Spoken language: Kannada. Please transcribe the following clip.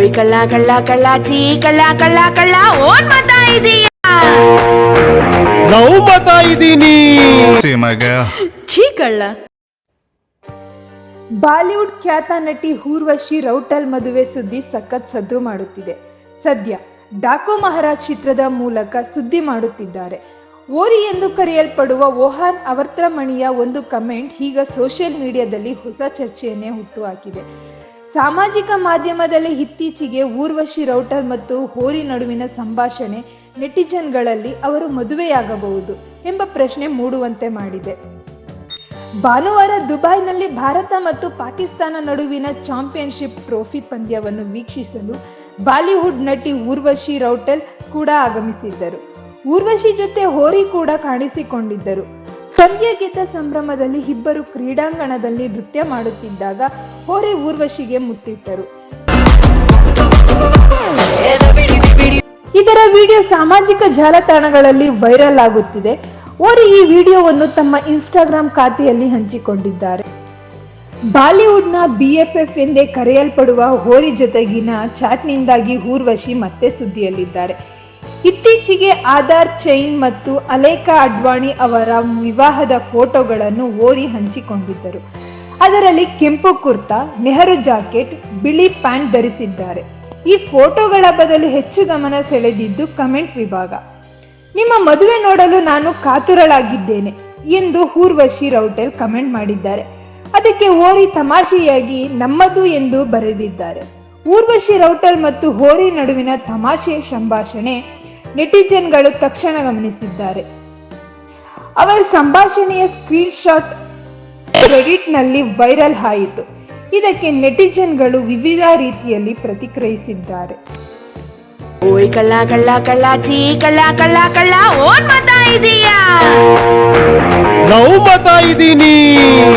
ಓಯ್ ಕಳ್ಳ ಕಳ್ಳ ಕಳ್ಳ ಚೀ ಕಳ್ಳ ಕಳ್ಳ ಕಳ್ಳ ಓನ್ ಮಾತಾ ಇದೀಯ. ನಾವು ಮತ ಇದ್ದೀನಿ ಮಗ. ಛೀ ಕಳ್ಳ. ಬಾಲಿವುಡ್ ಖ್ಯಾತ ನಟಿ ಊರ್ವಶಿ ರೌಟಲ್ ಮದುವೆ ಸುದ್ದಿ ಸಖತ್ ಸದ್ದು ಮಾಡುತ್ತಿದೆ. ಸದ್ಯ ಡಾಕೋ ಮಹಾರಾಜ್ ಚಿತ್ರದ ಮೂಲಕ ಸುದ್ದಿ ಮಾಡುತ್ತಿದ್ದಾರೆ. ಓರಿ ಎಂದು ಕರೆಯಲ್ಪಡುವ ಓಹಾನ್ ಅವರ್ತ್ರಮಣಿಯ ಒಂದು ಕಮೆಂಟ್ ಈಗ ಸೋಷಿಯಲ್ ಮೀಡಿಯಾದಲ್ಲಿ ಹೊಸ ಚರ್ಚೆಯನ್ನೇ ಹುಟ್ಟುಹಾಕಿದೆ ಸಾಮಾಜಿಕ ಮಾಧ್ಯಮದಲ್ಲಿ ಇತ್ತೀಚೆಗೆ ಊರ್ವಶಿ ರೌಟರ್ ಮತ್ತು ಹೋರಿ ನಡುವಿನ ಸಂಭಾಷಣೆ ನೆಟಿಜನ್ಗಳಲ್ಲಿ ಅವರು ಮದುವೆಯಾಗಬಹುದು ಎಂಬ ಪ್ರಶ್ನೆ ಮೂಡುವಂತೆ ಮಾಡಿದೆ. ಭಾನುವಾರ ದುಬೈನಲ್ಲಿ ಭಾರತ ಮತ್ತು ಪಾಕಿಸ್ತಾನ ನಡುವಿನ ಚಾಂಪಿಯನ್ಶಿಪ್ ಟ್ರೋಫಿ ಪಂದ್ಯವನ್ನು ವೀಕ್ಷಿಸಲು ಬಾಲಿವುಡ್ ನಟಿ ಊರ್ವಶಿ ರೌಟೆಲ್ ಕೂಡ ಆಗಮಿಸಿದ್ದರು. ಊರ್ವಶಿ ಜೊತೆ ಹೋರಿ ಕೂಡ ಕಾಣಿಸಿಕೊಂಡಿದ್ದರು. ಗೆದ್ದ ಸಂಭ್ರಮದಲ್ಲಿ ಇಬ್ಬರು ಕ್ರೀಡಾಂಗಣದಲ್ಲಿ ನೃತ್ಯ ಮಾಡುತ್ತಿದ್ದಾಗ ಹೋರಿ ಊರ್ವಶಿಗೆ ಮುತ್ತಿಟ್ಟರು. ಇದರ ವಿಡಿಯೋ ಸಾಮಾಜಿಕ ಜಾಲತಾಣಗಳಲ್ಲಿ ವೈರಲ್ ಆಗುತ್ತಿದೆ. ಓರಿ ಈ ವಿಡಿಯೋವನ್ನು ತಮ್ಮ ಇನ್ಸ್ಟಾಗ್ರಾಂ ಖಾತೆಯಲ್ಲಿ ಹಂಚಿಕೊಂಡಿದ್ದಾರೆ. ಬಾಲಿವುಡ್ನ ಬಿಎಫ್ಎಫ್ ಎಂದೇ ಕರೆಯಲ್ಪಡುವ ಹೋರಿ ಜೊತೆಗಿನ ಚಾಟ್ನಿಂದಾಗಿ ಊರ್ವಶಿ ಮತ್ತೆ ಸುದ್ದಿಯಲ್ಲಿದ್ದಾರೆ. ಇತ್ತೀಚೆಗೆ ಆಧಾರ್ ಚೈನ್ ಮತ್ತು ಅಲೇಖಾ ಅಡ್ವಾಣಿ ಅವರ ವಿವಾಹದ ಫೋಟೋಗಳನ್ನು ಓರಿ ಹಂಚಿಕೊಂಡಿದ್ದರು. ಅದರಲ್ಲಿ ಕೆಂಪು ಕುರ್ತಾ, ನೆಹರು ಜಾಕೆಟ್, ಬಿಳಿ ಪ್ಯಾಂಟ್ ಧರಿಸಿದ್ದಾರೆ. ಈ ಫೋಟೋಗಳ ಬದಲು ಹೆಚ್ಚು ಗಮನ ಸೆಳೆದಿದ್ದು ಕಮೆಂಟ್ ವಿಭಾಗ. ನಿಮ್ಮ ಮದುವೆ ನೋಡಲು ನಾನು ಕಾತುರಳಾಗಿದ್ದೇನೆ ಎಂದು ಊರ್ವಶಿ ರೌಟೆಲ್ ಕಮೆಂಟ್ ಮಾಡಿದ್ದಾರೆ. ಅದಕ್ಕೆ ಓರಿ ತಮಾಷೆಯಾಗಿ ನಮ್ಮದು ಎಂದು ಬರೆದಿದ್ದಾರೆ. ಊರ್ವಶಿ ರೌಟಲ್ ಮತ್ತು ಹೋರಿ ನಡುವಿನ ತಮಾಷೆಯ ಸಂಭಾಷಣೆ ನೆಟಿಜನ್ಗಳು ತಕ್ಷಣ ಗಮನಿಸಿದ್ದಾರೆ. ಅವರ ಸಂಭಾಷಣೆಯ ಸ್ಕ್ರೀನ್ ಶಾಟ್ನಲ್ಲಿ ವೈರಲ್ ಆಯಿತು. ಇದಕ್ಕೆ ನೆಟಿಜನ್ಗಳು ವಿವಿಧ ರೀತಿಯಲ್ಲಿ ಪ್ರತಿಕ್ರಿಯಿಸಿದ್ದಾರೆ. ಓಯ್ ಕಳ್ಳ ಕಳ್ಳ ಕಳ್ಳ ಚೀ ಕಳ್ಳ ಕಳ್ಳ ಕಳ್ಳ ಓನ್ ಮತ ಇದೀಯ? ನಾವು ಮತ ಇದ್ದೀನಿ